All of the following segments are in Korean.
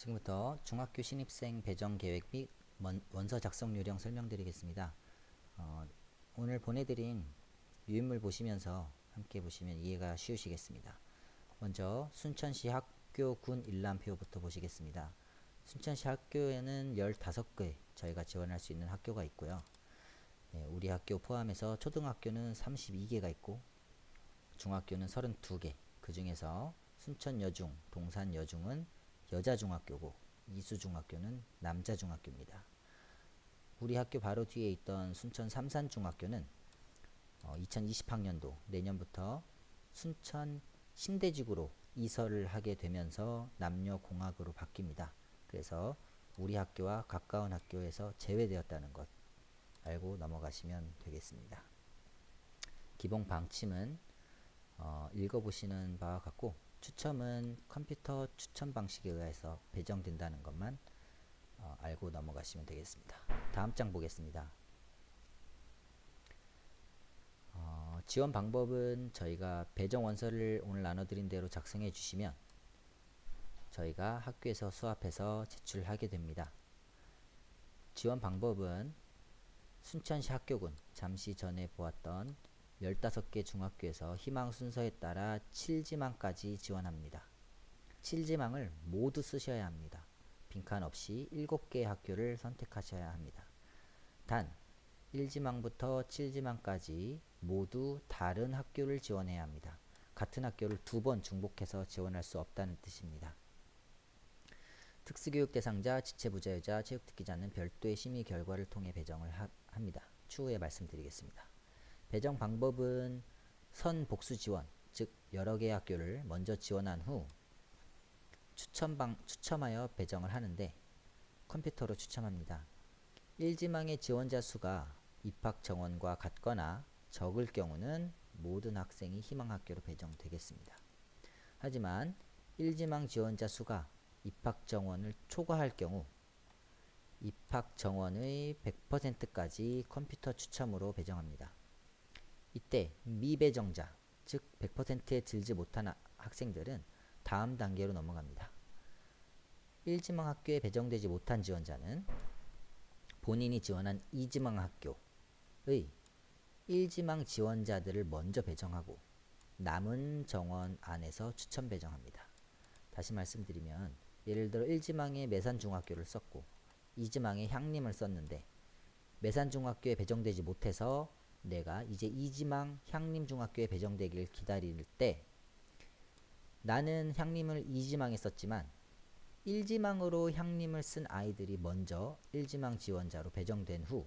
지금부터 중학교 신입생 배정 계획 및 원- 원서 작성 요령 설명드리겠습니다. 어, 오늘 보내드린 유인물 보시면서 함께 보시면 이해가 쉬우시겠습니다. 먼저 순천시 학교 군 일람표부터 보시겠습니다. 순천시 학교에는 15개 저희가 지원할 수 있는 학교가 있고요. 네, 우리 학교 포함해서 초등학교는 32개가 있고 중학교는 32개 그 중에서 순천여중, 동산여중은 여자 중학교고 이수 중학교는 남자 중학교입니다. 우리 학교 바로 뒤에 있던 순천 삼산 중학교는 어, 2020학년도 내년부터 순천 신대직으로 이설을 하게 되면서 남녀공학으로 바뀝니다. 그래서 우리 학교와 가까운 학교에서 제외되었다는 것 알고 넘어가시면 되겠습니다. 기본 방침은 어, 읽어보시는 바와 같고 추첨은 컴퓨터 추첨 방식에 의해서 배정된다는 것만 어, 알고 넘어가시면 되겠습니다. 다음 장 보겠습니다. 어, 지원 방법은 저희가 배정 원서를 오늘 나눠드린 대로 작성해 주시면 저희가 학교에서 수합해서 제출하게 됩니다. 지원 방법은 순천시 학교군 잠시 전에 보았던 15개 중학교에서 희망 순서에 따라 7지망까지 지원합니다. 7지망을 모두 쓰셔야 합니다. 빈칸 없이 7개의 학교를 선택하셔야 합니다. 단 1지망부터 7지망까지 모두 다른 학교를 지원해야 합니다. 같은 학교를 두 번 중복해서 지원할 수 없다는 뜻입니다. 특수교육 대상자, 지체부자여자, 체육특기자는 별도의 심의 결과를 통해 배정을 하, 합니다. 추후에 말씀드리겠습니다. 배정 방법은 선 복수 지원, 즉 여러 개의 학교를 먼저 지원한 후 추첨방, 추첨하여 배정을 하는데 컴퓨터로 추첨합니다. 1지망의 지원자 수가 입학 정원과 같거나 적을 경우는 모든 학생이 희망 학교로 배정되겠습니다. 하지만 1지망 지원자 수가 입학 정원을 초과할 경우 입학 정원의 100%까지 컴퓨터 추첨으로 배정합니다. 이때 미배정자, 즉 100%에 들지 못한 하- 학생들은 다음 단계로 넘어갑니다. 1지망 학교에 배정되지 못한 지원자는 본인이 지원한 2지망 학교의 1지망 지원자들을 먼저 배정하고 남은 정원 안에서 추천 배정합니다. 다시 말씀드리면 예를 들어 1지망에 매산중학교를 썼고 2지망에 향림을 썼는데 매산중학교에 배정되지 못해서 내가 이제 2지망 향림중학교에 배정되길 기다릴 때 나는 향림을 2지망에 썼지만 1지망으로 향림을 쓴 아이들이 먼저 1지망 지원자로 배정된 후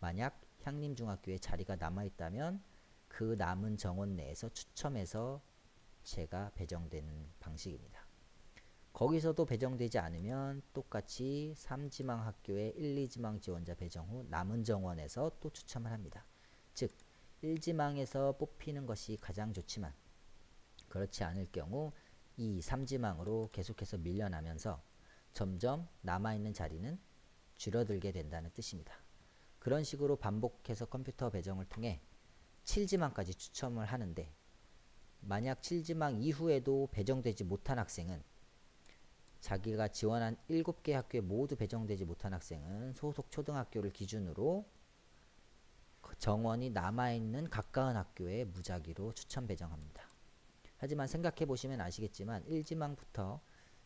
만약 향림중학교에 자리가 남아있다면 그 남은 정원 내에서 추첨해서 제가 배정되는 방식입니다. 거기서도 배정되지 않으면 똑같이 3지망 학교의 1, 2지망 지원자 배정 후 남은 정원에서 또 추첨을 합니다. 즉 1지망에서 뽑히는 것이 가장 좋지만 그렇지 않을 경우 이 3지망으로 계속해서 밀려나면서 점점 남아있는 자리는 줄어들게 된다는 뜻입니다. 그런 식으로 반복해서 컴퓨터 배정을 통해 7지망까지 추첨을 하는데 만약 7지망 이후에도 배정되지 못한 학생은 자기가 지원한 7개 학교에 모두 배정되지 못한 학생은 소속 초등학교를 기준으로 그 정원이 남아있는 가까운 학교에 무작위로 추천 배정합니다. 하지만 생각해 보시면 아시겠지만 1지망부터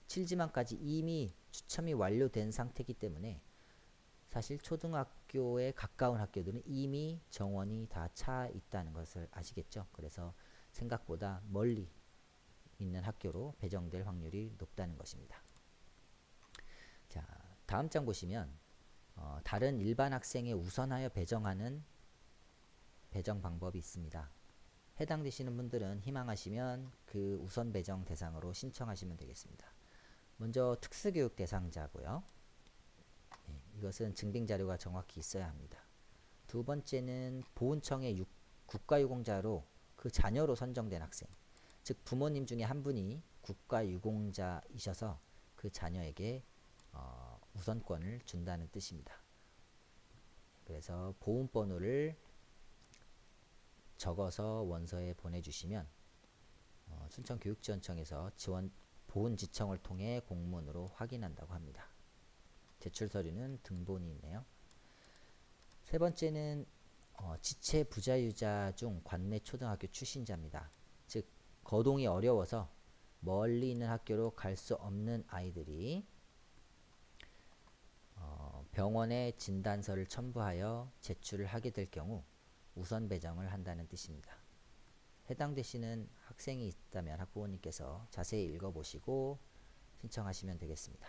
7지망까지 이미 추첨이 완료된 상태이기 때문에 사실 초등학교에 가까운 학교들은 이미 정원이 다 차 있다는 것을 아시겠죠? 그래서 생각보다 멀리 있는 학교로 배정될 확률이 높다는 것입니다. 자, 다음 장 보시면 어, 다른 일반 학생에 우선하여 배정하는 배정 방법이 있습니다. 해당되시는 분들은 희망하시면 그 우선 배정 대상으로 신청하시면 되겠습니다. 먼저 특수교육 대상자고요. 네, 이것은 증빙 자료가 정확히 있어야 합니다. 두 번째는 보훈청의 유- 국가유공자로 그 자녀로 선정된 학생, 즉 부모님 중에 한 분이 국가유공자이셔서 그 자녀에게 어, 우선권을 준다는 뜻입니다. 그래서 보훈번호를 적어서 원서에 보내주시면 어, 순천교육지원청에서 지원 보훈지청을 통해 공문으로 확인한다고 합니다. 제출 서류는 등본이 있네요. 세 번째는 어, 지체 부자유자 중 관내 초등학교 출신자입니다. 즉 거동이 어려워서 멀리 있는 학교로 갈 수 없는 아이들이 어, 병원에 진단서를 첨부하여 제출을 하게 될 경우 우선 배정을 한다는 뜻입니다. 해당되시는 학생이 있다면 학부모님께서 자세히 읽어보시고 신청하시면 되겠습니다.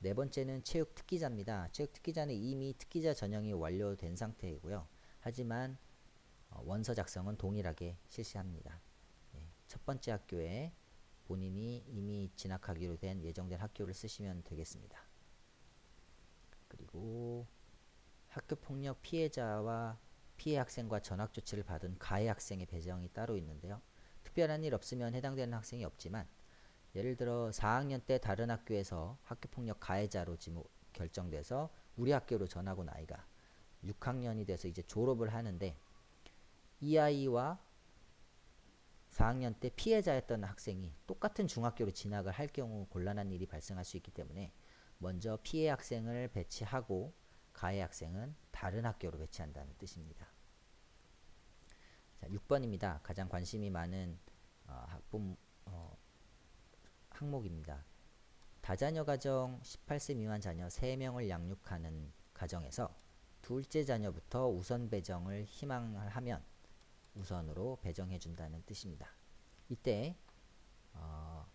네 번째는 체육 특기자입니다. 체육 특기자는 이미 특기자 전형이 완료된 상태이고요. 하지만 어, 원서 작성은 동일하게 실시합니다. 예, 첫 번째 학교에 본인이 이미 진학하기로 된 예정된 학교를 쓰시면 되겠습니다. 그리고 학교 폭력 피해자와 피해 학생과 전학 조치를 받은 가해 학생의 배정이 따로 있는데요. 특별한 일 없으면 해당되는 학생이 없지만 예를 들어 4학년 때 다른 학교에서 학교폭력 가해자로 지금 결정돼서 우리 학교로 전학 온 아이가 6학년이 돼서 이제 졸업을 하는데 이 아이와 4학년 때 피해자였던 학생이 똑같은 중학교로 진학을 할 경우 곤란한 일이 발생할 수 있기 때문에 먼저 피해 학생을 배치하고 가해 학생은 다른 학교로 배치한다는 뜻입니다. 자, 6번입니다. 가장 관심이 많은 어, 학부 어, 항목입니다. 다자녀 가정 18세 미만 자녀 3명을 양육하는 가정에서 둘째 자녀부터 우선 배정을 희망을 하면 우선으로 배정해 준다는 뜻입니다. 이때 어,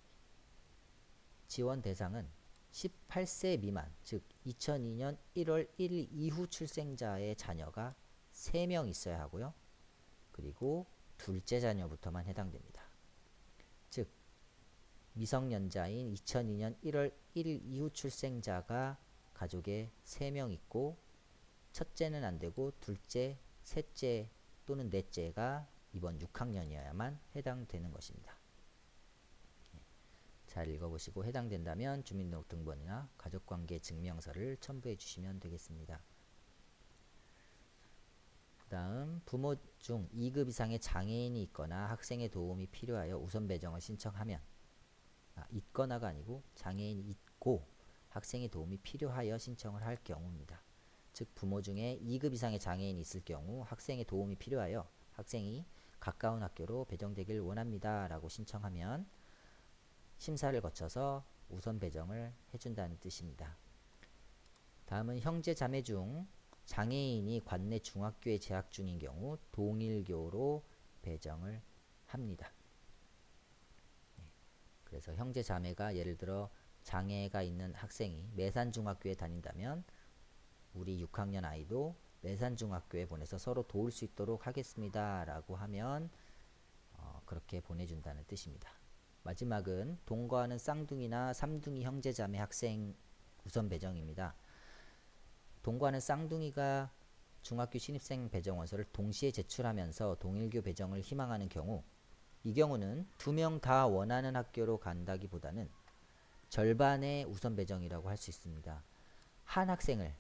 지원 대상은 18세 미만, 즉 2002년 1월 1일 이후 출생자의 자녀가 3명 있어야 하고요. 그리고 둘째 자녀부터만 해당됩니다. 즉 미성년자인 2002년 1월 1일 이후 출생자가 가족에 3명 있고 첫째는 안 되고 둘째, 셋째 또는 넷째가 이번 6학년이어야만 해당되는 것입니다. 잘 읽어보시고 해당된다면 주민등록번이나 가족관계 증명서를 첨부해 주시면 되겠습니다. 그 다음 부모 중 2급 이상의 장애인이 있거나 학생의 도움이 필요하여 우선 배정을 신청하면 아, 있거나가 아니고 장애인이 있고 학생의 도움이 필요하여 신청을 할 경우입니다. 즉 부모 중에 2급 이상의 장애인이 있을 경우 학생의 도움이 필요하여 학생이 가까운 학교로 배정되길 원합니다. 라고 신청하면 심사를 거쳐서 우선 배정을 해준다는 뜻입니다. 다음은 형제 자매 중 장애인이 관내 중학교에 재학 중인 경우 동일교로 배정을 합니다. 네. 그래서 형제 자매가 예를 들어 장애가 있는 학생이 매산중학교에 다닌다면 우리 6학년 아이도 매산중학교에 보내서 서로 도울 수 있도록 하겠습니다. 라고 하면 어, 그렇게 보내준다는 뜻입니다. 마지막은 동거하는 쌍둥이나 삼둥이 형제자매 학생 우선 배정입니다. 동거하는 쌍둥이가 중학교 신입생 배정 원서를 동시에 제출하면서 동일교 배정을 희망하는 경우 이 경우는 두 명 다 원하는 학교로 간다기보다는 절반의 우선 배정이라고 할 수 있습니다. 한 학생을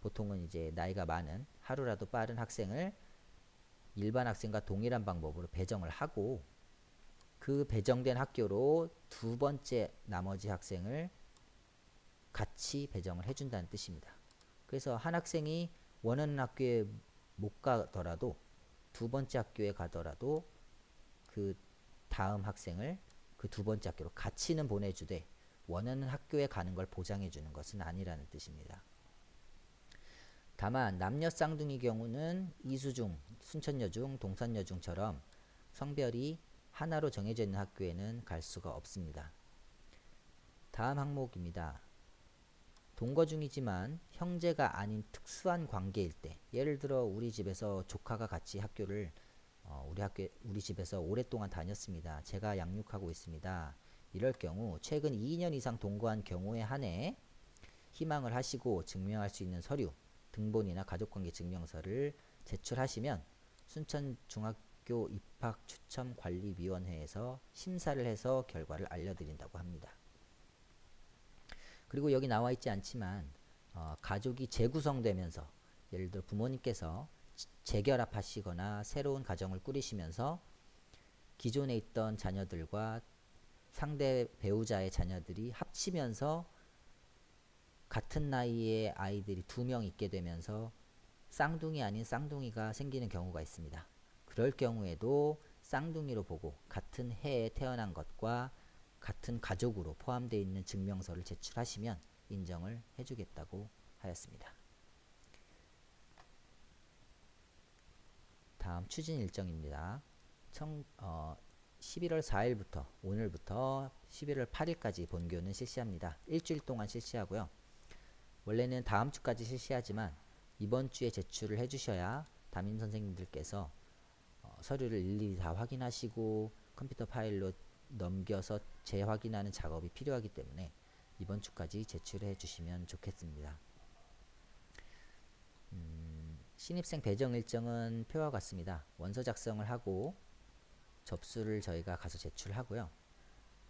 보통은 이제 나이가 많은 하루라도 빠른 학생을 일반 학생과 동일한 방법으로 배정을 하고 그 배정된 학교로 두 번째 나머지 학생을 같이 배정을 해준다는 뜻입니다. 그래서 한 학생이 원하는 학교에 못 가더라도 두 번째 학교에 가더라도 그 다음 학생을 그 두 번째 학교로 같이는 보내주되 원하는 학교에 가는 걸 보장해 주는 것은 아니라는 뜻입니다. 다만 남녀 쌍둥이 경우는 이수중, 순천여중, 동산여중처럼 성별이 하나로 정해져 있는 학교에는 갈 수가 없습니다. 다음 항목입니다. 동거 중이지만 형제가 아닌 특수한 관계일 때 예를 들어 우리 집에서 조카가 같이 학교를 어, 우리 학교 우리 집에서 오랫동안 다녔습니다. 제가 양육하고 있습니다. 이럴 경우 최근 2년 이상 동거한 경우에 한해 희망을 하시고 증명할 수 있는 서류 등본이나 가족관계 증명서를 제출하시면 순천 중학 교 입학추첨관리 위원회에서 심사를 해서 결과를 알려드린다고 합니다. 그리고 여기 나와 있지 않지만 어, 가족이 재구성되면서 예를 들어 부모님께서 재결합하시거나 새로운 가정을 꾸리시면서 기존에 있던 자녀들과 상대 배우자의 자녀들이 합치면서 같은 나이의 아이들이 두 명 있게 되면서 쌍둥이 아닌 쌍둥이가 생기는 경우가 있습니다. 그럴 경우에도 쌍둥이로 보고 같은 해에 태어난 것과 같은 가족으로 포함되어 있는 증명서를 제출하시면 인정을 해주겠다고 하였습니다. 다음 추진 일정입니다. 청, 어, 11월 4일부터 오늘부터 11월 8일까지 본교는 실시합니다. 일주일 동안 실시하고요. 원래는 다음 주까지 실시하지만 이번 주에 제출을 해주셔야 담임 선생님들께서 어, 서류를 일일이 다 확인하시고 컴퓨터 파일로 넘겨서 재확인하는 작업이 필요하기 때문에 이번 주까지 제출해 주시면 좋겠습니다. 음, 신입생 배정 일정은 표와 같습니다. 원서 작성을 하고 접수를 저희가 가서 제출하고요.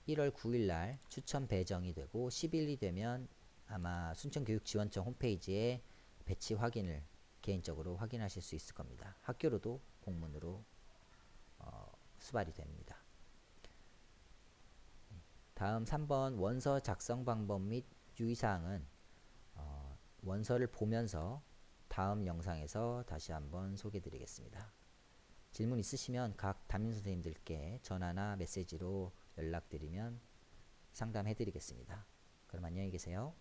1월 9일 날 추천 배정이 되고 10일이 되면 아마 순천교육지원청 홈페이지에 배치 확인을 개인적으로 확인하실 수 있을 겁니다. 학교로도 공문으로 어, 수발이 됩니다. 다음 3번 원서 작성 방법 및 유의사항은 어, 원서를 보면서 다음 영상에서 다시 한번 소개해 드리겠습니다. 질문 있으시면 각 담임 선생님들께 전화나 메시지로 연락드리면 상담해 드리겠습니다. 그럼 안녕히 계세요.